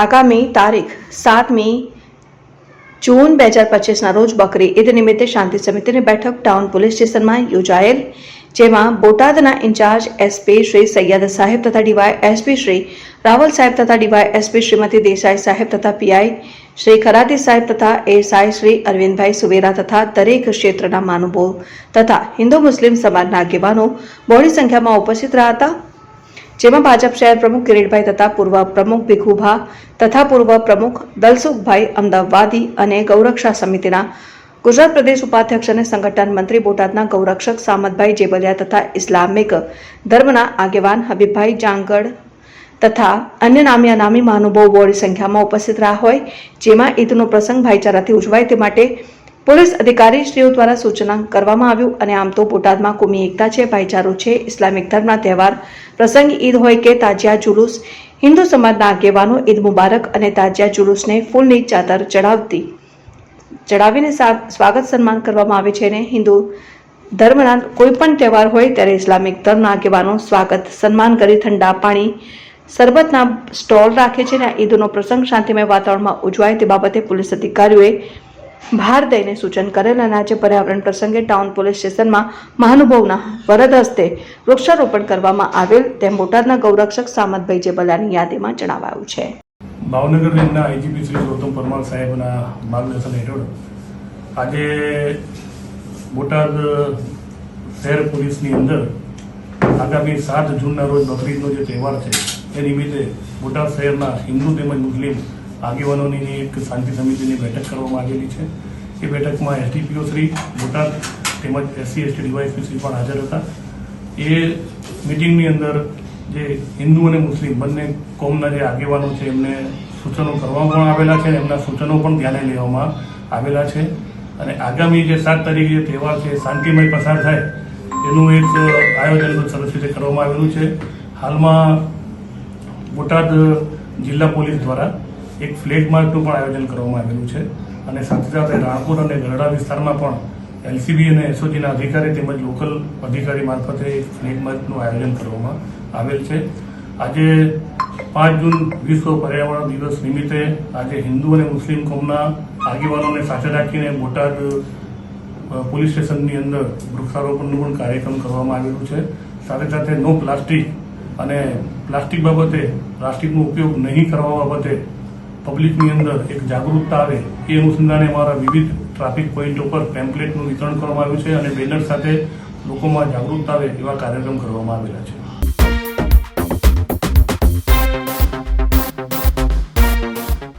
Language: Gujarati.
આગામી તારીખ સાતમી જૂન બે હજાર પચીસના રોજ બકરી ઈદ નિમિત્તે શાંતિ સમિતિની બેઠક ટાઉન પોલીસ સ્ટેશનમાં યોજાયેલ, જેમાં બોટાદના ઇન્ચાર્જ એસપી શ્રી સૈયદ સાહેબ તથા ડીવાય એસપી શ્રી રાવલ સાહેબ તથા ડીવાય એસપી શ્રીમતી દેસાઈ સાહેબ તથા પીઆઈ શ્રી ખરાતી સાહેબ તથા એસઆઈ શ્રી અરવિંદભાઈ સુવેરા તથા દરેક ક્ષેત્રના માનુભો તથા હિન્દુ મુસ્લિમ સમાજના આગેવાનો મોડી સંખ્યામાં ઉપસ્થિત રહ્યા હતા. જેમાં ભાજપ શહેર પ્રમુખ કિરીટભાઈ તથા પૂર્વ પ્રમુખ ભીખુભા તથા પૂર્વ પ્રમુખ દલસુખભાઈ અમદાવાદી અને ગૌરક્ષા સમિતિના ગુજરાત પ્રદેશ ઉપાધ્યક્ષ અને સંગઠન મંત્રી બોટાદના ગૌરક્ષક સામતભાઈ જેબલિયા તથા ઇસ્લામિક ધર્મના આગેવાન હબીબભાઈ જાંગડ તથા અન્ય નામી અનામી મહાનુભાવો બહોળી સંખ્યામાં ઉપસ્થિત રહ્યા હોય, જેમાં ઈદનો પ્રસંગ ભાઈચારાથી ઉજવાય તે માટે પોલીસ અધિકારીશ્રીઓ દ્વારા સૂચના કરવામાં આવ્યું અને આમ તો બોટાદમાં કોમી એકતા છે, ભાઈચારો છે, ઇસ્લામિક ધર્મના તહેવાર પ્રસંગ ઈદ હોય કે તાજિયા જુલુસ, હિન્દુ સમાજના આગેવાનો ઈદ મુબારક અને તાજિયા જુલુસને ફૂલની ચાદર ચડાવતી. ચડાવીને સ્વાગત સન્માન કરવામાં આવે છે અને હિન્દુ ધર્મના કોઈ પણ તહેવાર હોય ત્યારે ઇસ્લામિક ધર્મના આગેવાનો સ્વાગત સન્માન કરી ઠંડા પાણી, શરબતના સ્ટોલ રાખે છે અને ઈદનો પ્રસંગ શાંતિમય વાતાવરણમાં ઉજવાય તે બાબતે પોલીસ અધિકારીઓએ ભાર દઈને સૂચન કરેલ અને આજે પર્યાવરણ પ્રસંગે ટાઉન પોલીસ સ્ટેશનમાં મહાનુભાવના વરદ હસ્તે વૃક્ષારોપણ કરવામાં આવેલ તેમ બોટાદના ગૌરક્ષક સામતભાઈ જેબલાની યાદીમાં જણાવાયું છે. ભાવનગર રેન્જના આઈજીપી શ્રી ગૌતમ પરમાર સાહેબના માર્ગદર્શન હેઠળ આજે બોટાદ શહેર પોલીસની અંદર આગામી સાત જૂનના રોજ બકરીદનો જે તહેવાર છે, એ નિમિત્તે બોટાદ શહેરના હિન્દુ તેમજ મુસ્લિમ આગેવાનોની એક શાંતિ સમિતિની બેઠક કરવામાં આવેલી છે. એ બેઠકમાં એસડીપીઓ શ્રી બોટાદ તેમજ એસસી એસટી ડીવાયસપી શ્રી પણ હાજર હતા. એ મિટિંગની અંદર જે હિન્દુ અને મુસ્લિમ બંને કોમના જે આગેવાનો છે, એમને સૂચનો કરવામાં પણ આવેલા છે એમના સૂચનો પણ ધ્યાને લેવામાં આવેલા છે. અને આગામી જે સાત તારીખે જે તહેવાર છે, શાંતિમય પસાર થાય, એનું એક આયોજન સરસ રીતે કરવામાં આવેલું છે. હાલમાં બોટાદ જિલ્લા પોલીસ દ્વારા એક ફ્લેગ માર્ચનું પણ આયોજન કરવામાં આવેલું છે. અને સાથે સાથે રાણપુર અને ગરડા વિસ્તારમાં પણ એલસીબી અને એસઓજીના અધિકારી તેમજ લોકલ અધિકારી મારફતે એક ફ્લેગ માર્ચનું આયોજન કરવામાં આવેલ છે. આજે પાંચ જૂન વિશ્વ પર્યાવરણ દિવસ નિમિત્તે આજે હિન્દુ અને મુસ્લિમ કોમના આગેવાનોને સાથે રાખીને બોટાદ પોલીસ સ્ટેશનની અંદર વૃક્ષારોપણનું પણ કાર્યક્રમ કરવામાં આવેલું છે. સાથે સાથે નો પ્લાસ્ટિક અને પ્લાસ્ટિક બાબતે પ્લાસ્ટિકનો ઉપયોગ નહીં કરવા બાબતે પબ્લિકની અંદર એક જાગૃતતા આવે એ અનુસંધાને અમારા વિવિધ ટ્રાફિક પોઈન્ટો પર પેમ્પલેટનું વિતરણ કરવામાં આવ્યું છે અને બેનર સાથે લોકોમાં જાગૃતતા આવે એવા કાર્યક્રમ કરવામાં આવેલા છે.